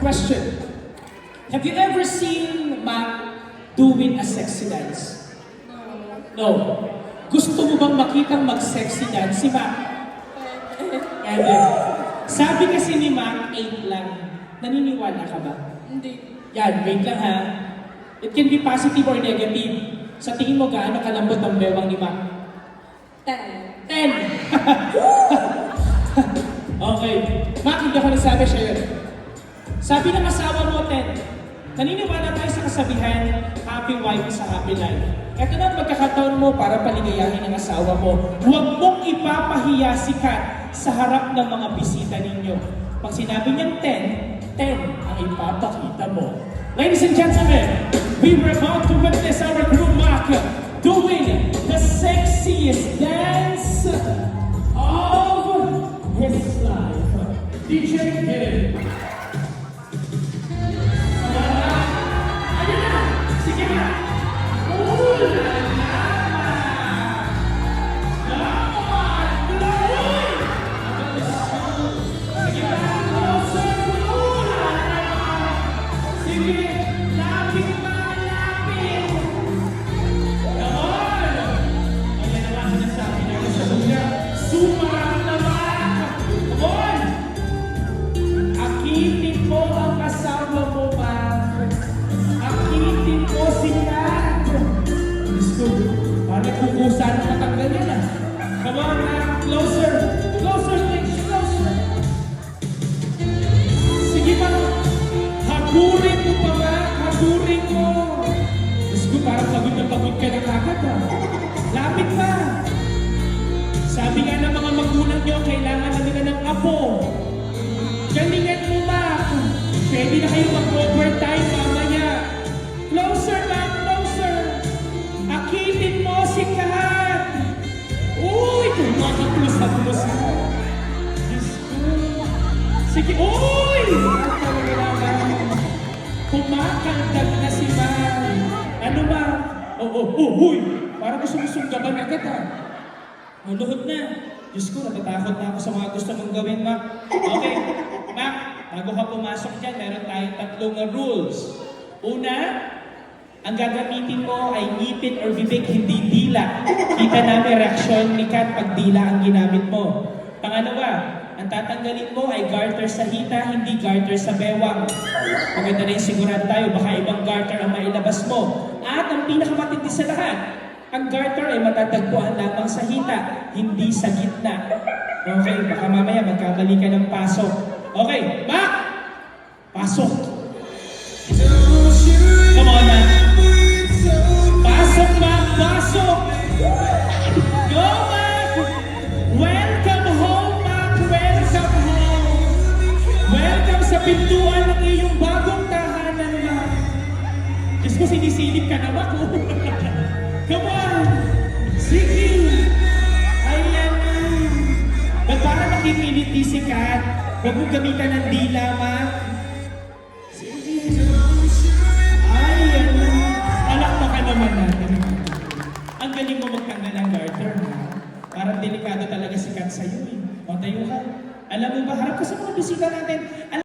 Question. Have you ever seen Mac doing a sexy dance? No. Gusto mo bang makitang mag-sexy dance si Mac? Pwede. Sabi kasi ni Mac, 8 lang. Naniniwala ka ba? Hindi. Yan, wait lang ha. It can be positive or negative. Sa tingin mo, gaano kalambot ang bewang ni Mac? Ten. 10! okay. Mac, hindi ako nagsabi siya. Sabi ng asawa mo, 10. Naniniwala tayo sa kasabihan, happy wife is a happy life. Ito na ang pagkakataon mo para paligayahin ang asawa mo. Huwag mong ipapahiya si Kat sa harap ng mga bisita ninyo. Pag sinabi niyang 10, 10 ang ipapakita mo. Ladies and gentlemen, we were about to witness our crew Mac doing the sexiest dance of his life. DJ Hagurin mo pa, Mac. Hagurin mo. Diyos ko, parang pagod na pagod ka na kagad ah. Lapit pa. Sabi nga ng mga magulang nyo, kailangan na nila ng apo. Galingan mo, Mac! Pwede na kayo mag-overtime mamaya. Closer, Mac! Closer! Akitin mo si Kat! Uy! Kumakaplos-haplos mo. Diyos ko. Sige, uy! Kumakandag na si Mac. Ano ba? Oh, oh, oh, huy! Parang gusto mo sunggaban agad ah. Ang na. Diyos ko, natatakot na ako sa mga gusto mong gawin, Mac. Okay, Mac, bago ka pumasok dyan, meron tayong tatlong rules. Una, ang gagamitin mo ay ngipin or bibig, hindi dila. Kita namin reaksyon ni Kat pag dila ang ginamit mo. Pangalawa, ang tatanggalin mo ay garter sa hita, hindi garter sa bewang. Maganda rin sigurado tayo, baka ibang garter ang mailabas mo. At ang pinakamatindi sa lahat, ang garter ay matatagpuan lamang sa hita, hindi sa gitna. Okay, baka mamaya magkamali ka ng pasok. Okay, Mac! Pasok! Sa pintuan ng iyong bagong tahanan, Mac! Diyos ko, sinisilip ka na, Mac! oh. Come on! Sige! Ayan na! Ba't parang nakikiliti si Kat? Huwag mong gamitan ng dila, Mac! Sige! Ayan na! Palakpakan naman natin. Ang galing mo magtanggal ng garter, ha? Parang delikado talaga si Kat sa'yo, eh. O, ka. Alam mo ba, harap ka sa mga bisita natin.